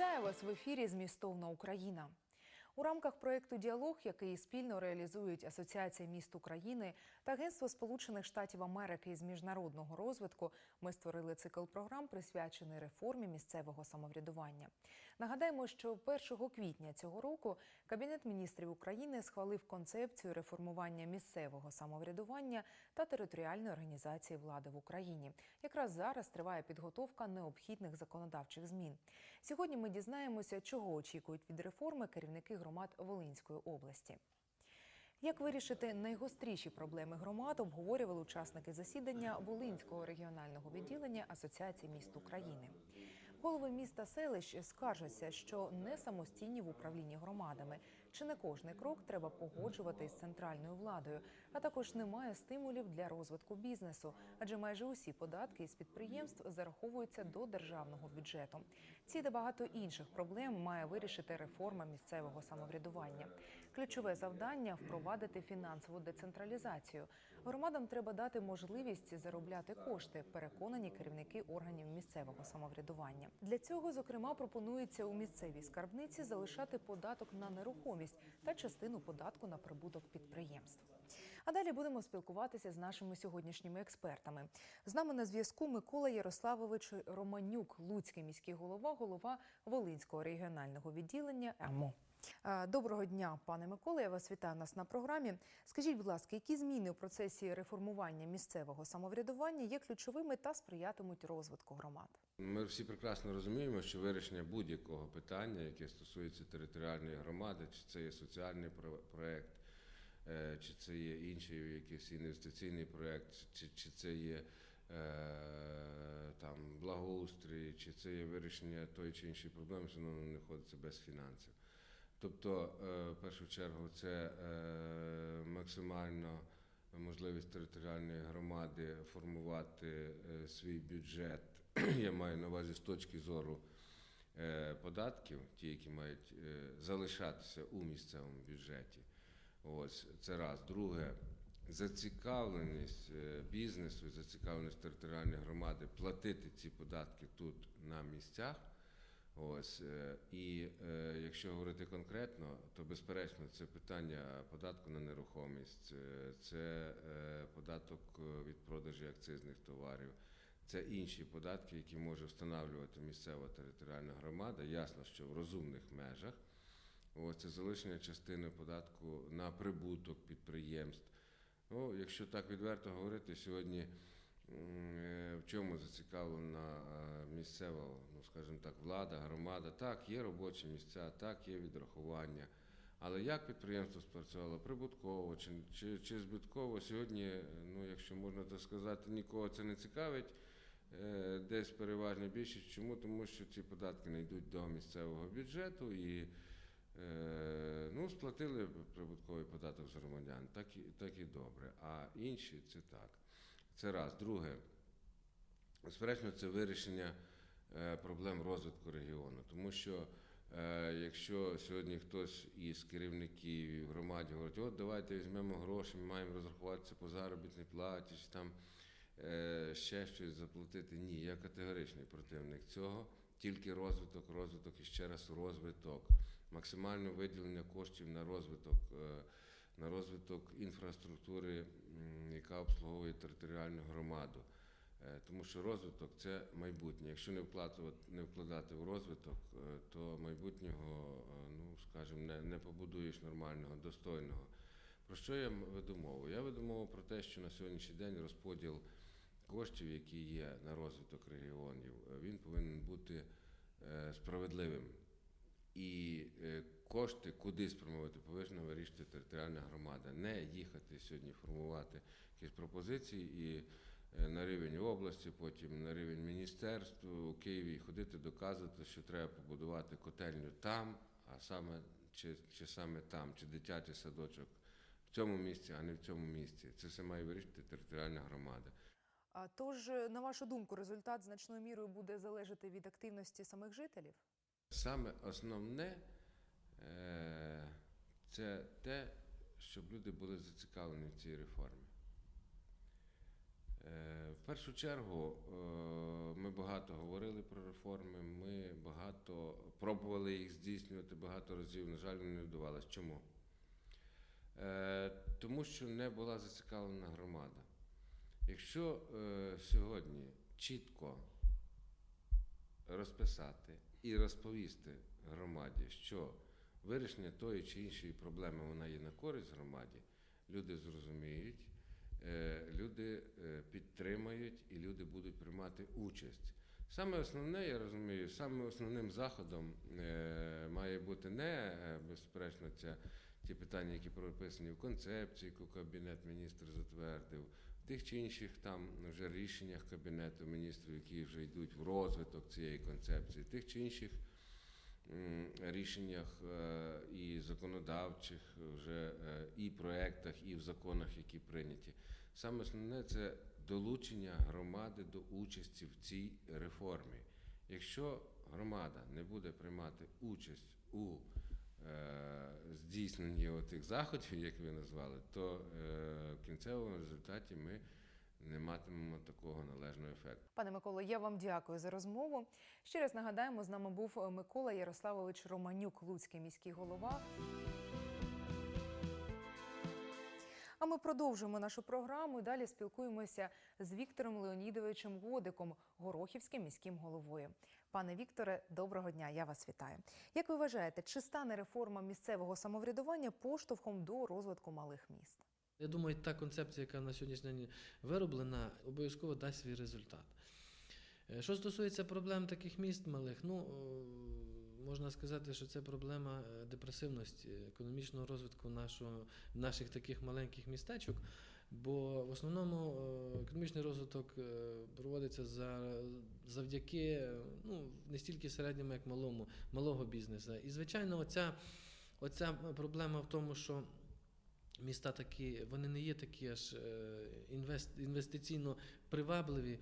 Вітаю вас в ефірі Змістовна Україна. У рамках проєкту Діалог, який спільно реалізують Асоціація міст України та Агентство Сполучених Штатів Америки з міжнародного розвитку, ми створили цикл програм, присвячений реформі місцевого самоврядування. Нагадаємо, що 1 квітня цього року Кабінет міністрів України схвалив концепцію реформування місцевого самоврядування та територіальної організації влади в Україні. Якраз зараз триває підготовка необхідних законодавчих змін. Сьогодні ми дізнаємося, чого очікують від реформи керівники громад Волинської області. Як вирішити найгостріші проблеми громад, обговорювали учасники засідання Волинського регіонального відділення Асоціації міст України. Голови міста селищ скаржаться, що не самостійні в управлінні громадами. Чи не кожний крок треба погоджувати з центральною владою, а також немає стимулів для розвитку бізнесу, адже майже усі податки із підприємств зараховуються до державного бюджету. Ці та багато інших проблем має вирішити реформа місцевого самоврядування. Ключове завдання впровадити фінансову децентралізацію. Громадам треба дати можливість заробляти кошти, переконані керівники органів місцевого самоврядування. Для цього, зокрема, пропонується у місцевій скарбниці залишати податок на нерухомість та частину податку на прибуток підприємств. А далі будемо спілкуватися з нашими сьогоднішніми експертами. З нами на зв'язку Микола Ярославович Романюк, Луцький міський голова, голова Волинського регіонального відділення АМО. Е, Доброго дня, пане Миколе. Я вас вітаю нас на програмі. Скажіть, будь ласка, які зміни у процесі реформування місцевого самоврядування є ключовими та сприятимуть розвитку громад? Ми всі прекрасно розуміємо, що вирішення будь-якого питання, яке стосується територіальної громади, чи це є соціальний про- проект, е, чи це є інший якийсь інвестиційний проект, чи, чи це є е, там благоустрій, чи це є вирішення тої чи іншої проблеми, все одно не ходиться без фінансів. Тобто, е, в першу чергу, це е, максимально можливість територіальної громади формувати е, свій бюджет. Я маю на увазі з точки зору податків, ті, які мають залишатися у місцевому бюджеті. Ось це раз. Друге, зацікавленість бізнесу, зацікавленість територіальної громади платити ці податки тут на місцях. Ось е, і е, якщо говорити конкретно, то безперечно це питання податку на нерухомість, е, це податок від продажі акцизних товарів, це інші податки, які може встановлювати місцева територіальна громада. Ясно, що в розумних межах. Ось це залишення частини податку на прибуток підприємств. Ну, якщо так відверто говорити, сьогодні в чому зацікавлена е, місцева, ну скажімо так, влада, громада. Так, є робочі місця, так, є відрахування. Але як підприємство спрацювало прибутково чи, чи, чи збитково, сьогодні, е, ну якщо можна так сказати, нікого це не цікавить. Е, Десь переважна більшість. Чому? Тому що ці податки не йдуть до місцевого бюджету і е, ну, сплатили прибутковий податок з громадян, так і, так і добре. А інші це так. Це раз. Друге, безперечно, це вирішення е, проблем розвитку регіону. Тому що е, якщо сьогодні хтось із керівників громаді говорить, от давайте візьмемо гроші, ми маємо розрахуватися по заробітній платі, чи там е, ще щось заплатити. Ні, я категоричний противник цього. Тільки розвиток, розвиток і ще раз розвиток, максимальне виділення коштів на розвиток, на розвиток інфраструктури, яка обслуговує територіальну громаду. Е, Тому що розвиток це майбутнє. Якщо не вкладати, не вкладати в розвиток, е, то майбутнього, е, ну скажімо, не, не побудуєш нормального, достойного. Про що я веду мову? Я веду мову про те, що на сьогоднішній день розподіл коштів, які є на розвиток регіонів, він повинен бути справедливим. І кошти куди спрямовувати, повинна вирішити територіальна громада. Не їхати сьогодні формувати якісь пропозиції і е, на рівень області, потім на рівень міністерств у Києві ходити доказувати, що треба побудувати котельню там, а саме чи, чи саме там, чи дитячий садочок в цьому місці, а не в цьому місці. Це все має вирішити територіальна громада. А Тож, на вашу думку, результат значною мірою буде залежати від активності самих жителів? Саме основне це те, щоб люди були зацікавлені в цій реформі. Е, В першу чергу е, ми багато. говорили про реформи. Ми багато пробували їх здійснювати багато разів. На жаль, не вдавалось. Чому? Е, тому що не була зацікавлена громада. Якщо е, сьогодні чітко розписати і розповісти громаді, що вирішення тої чи іншої проблеми вона є на користь громаді, люди зрозуміють, е, люди е, підтримають і люди будуть приймати участь. Саме основне, я розумію, саме основним заходом е, має бути не безперечно ця, ті питання, які прописані в концепції, яку Кабінет міністрів затвердив, в тих чи інших там вже рішеннях Кабінету міністрів, які вже йдуть в розвиток цієї концепції, тих чи інших рішеннях е, і законодавчих вже е, і проектах, і в законах, які прийняті. Саме основне це долучення громади до участі в цій реформі. Якщо громада не буде приймати участь у е, здійсненні тих заходів, як ви назвали, то в кінцевому результаті ми не матимемо такого належного ефекту. Пане Миколо, я вам дякую за розмову. Ще раз нагадаємо, з нами був е, Микола Ярославович Романюк, Луцький міський голова. А ми продовжуємо нашу програму і далі спілкуємося з Віктором Леонідовичем Годиком, Горохівським міським головою. Пане Вікторе, доброго дня, я вас вітаю. Як ви вважаєте, чи стане реформа місцевого самоврядування поштовхом до розвитку малих міст? Я думаю, та концепція, яка на сьогоднішній день вироблена, обов'язково дасть свій результат. Е, Що стосується проблем таких міст малих, ну можна сказати, що це проблема е, депресивності, економічного розвитку нашого, наших таких маленьких містечок. Бо в основному е, економічний розвиток е, проводиться за, завдяки е, ну, не стільки середньому, як малому, малого бізнесу. І, звичайно, оця, оця проблема в тому, що міста такі, вони не є такі аж е, інвест, інвестиційно привабливі.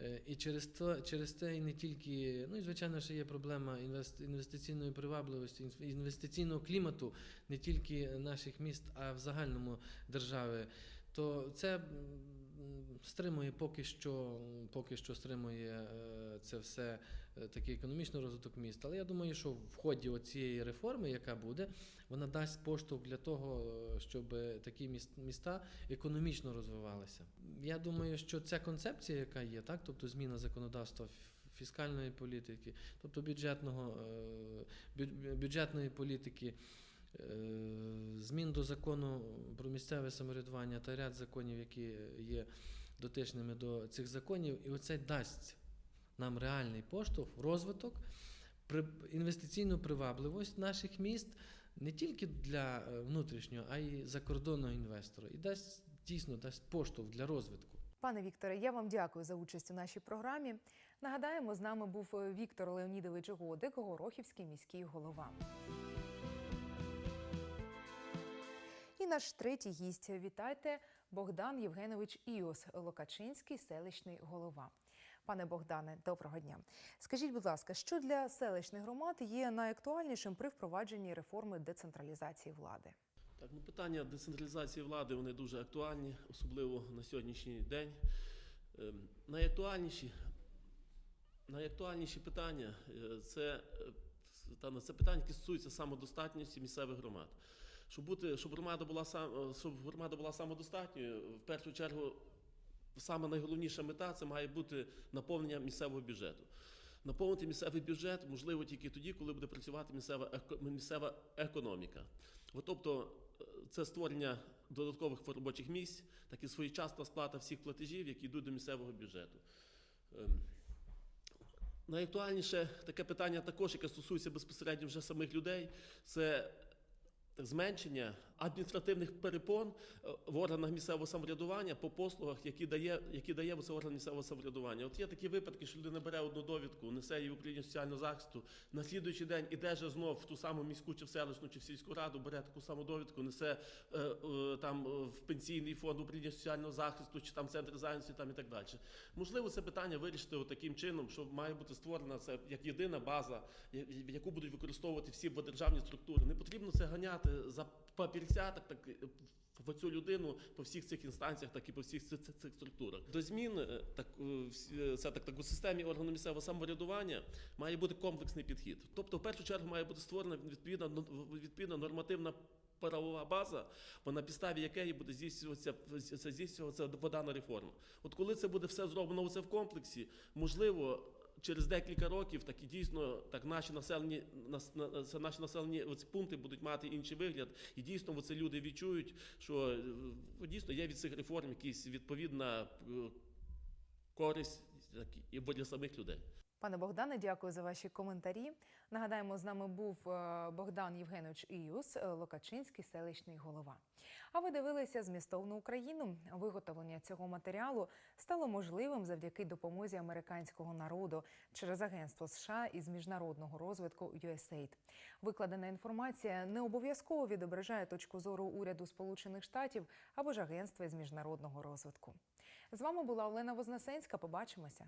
Е, І через то, через те і не тільки, ну і звичайно, ще є проблема інвест, інвестиційної привабливості, інвестиційного клімату не тільки наших міст, а в загальному держави. То це стримує поки що, поки що стримує е, це все такий економічний розвиток міст. Але я думаю, що в ході цієї реформи, яка буде, вона дасть поштовх для того, е, щоб такі міс- міста економічно розвивалися. Я думаю, що ця концепція, яка є, так, тобто зміна законодавства фіскальної політики, тобто бюджетного, е, бюджетної політики. е, Змін до закону про місцеве самоврядування та ряд законів, які є дотичними до цих законів, і оце дасть нам реальний поштовх, розвиток, інвестиційну привабливість наших міст не тільки для е, внутрішнього, а й закордонного інвестора. І дасть дійсно дасть поштовх для розвитку. Пане Вікторе, я вам дякую за участь у нашій програмі. Нагадаємо, з нами був е, Віктор Леонідович Годик, Горохівський міський голова. І наш третій гість. Вітайте Богдан Євгенович Іос, Локачинський селищний голова. Пане Богдане, доброго дня. Скажіть, будь ласка, що для селищних громад є найактуальнішим при впровадженні реформи децентралізації влади? Так, ну питання децентралізації влади вони дуже актуальні, особливо на сьогоднішній день. Ем, Найактуальніші, найактуальніші питання е, це, е, та, це питання, які стосуються самодостатності місцевих громад. Щоб бути, щоб громада була сам, е, щоб громада була самодостатньою, в першу чергу, саме найголовніша мета це має бути наповнення місцевого бюджету. Наповнити місцевий бюджет можливо тільки тоді, коли буде працювати місцева, місцева економіка. От, тобто е, це створення додаткових робочих місць, так і своєчасна сплата всіх платежів, які йдуть до місцевого бюджету. Ем, Найактуальніше таке питання також, яке стосується безпосередньо вже самих людей, це зменшення адміністративних перепон е, в органах місцевого самоврядування по послугах, які дає, які дає оце орган місцевого самоврядування. От є такі випадки, що людина бере одну довідку, несе її в управління соціального захисту, на слідуючий день іде же знов в ту саму міську чи в селищну чи в сільську раду, бере таку саму довідку, несе е, е, там в пенсійний фонд управління соціального захисту чи там центр зайнятості там і так далі. Можливо, це питання вирішити таким чином, що має бути створена це як єдина база, яку будуть використовувати всі державні структури. Не потрібно це ганяти за папірця, так, так в цю людину по всіх цих інстанціях, так і по всіх цих, цих, цих структурах. До змін е, так е, е, це так, так у системі органу місцевого самоврядування має бути комплексний підхід. Тобто, в першу чергу має бути створена відповідна відповідна нормативна. Правова база, на підставі якої буде здійснюватися здійснюватися подана реформа. От коли це буде все зроблено це в комплексі, можливо, через декілька років так і дійсно так наші населені нас- на- наші населені пункти будуть мати інший вигляд, і дійсно оце люди відчують, що е, дійсно є від цих реформ якісь відповідна е, користь так, і для самих людей. Пане Богдане, дякую за ваші коментарі. Нагадаємо, з нами був е, Богдан Євгенович Іюс, е, Локачинський селищний голова. А ви дивилися змістовну Україну. Виготовлення цього матеріалу стало можливим завдяки допомозі американського народу через агентство США із міжнародного розвитку USAID. Викладена інформація не обов'язково відображає точку зору уряду Сполучених Штатів або ж агентства із міжнародного розвитку. З вами була Олена Вознесенська. Побачимося.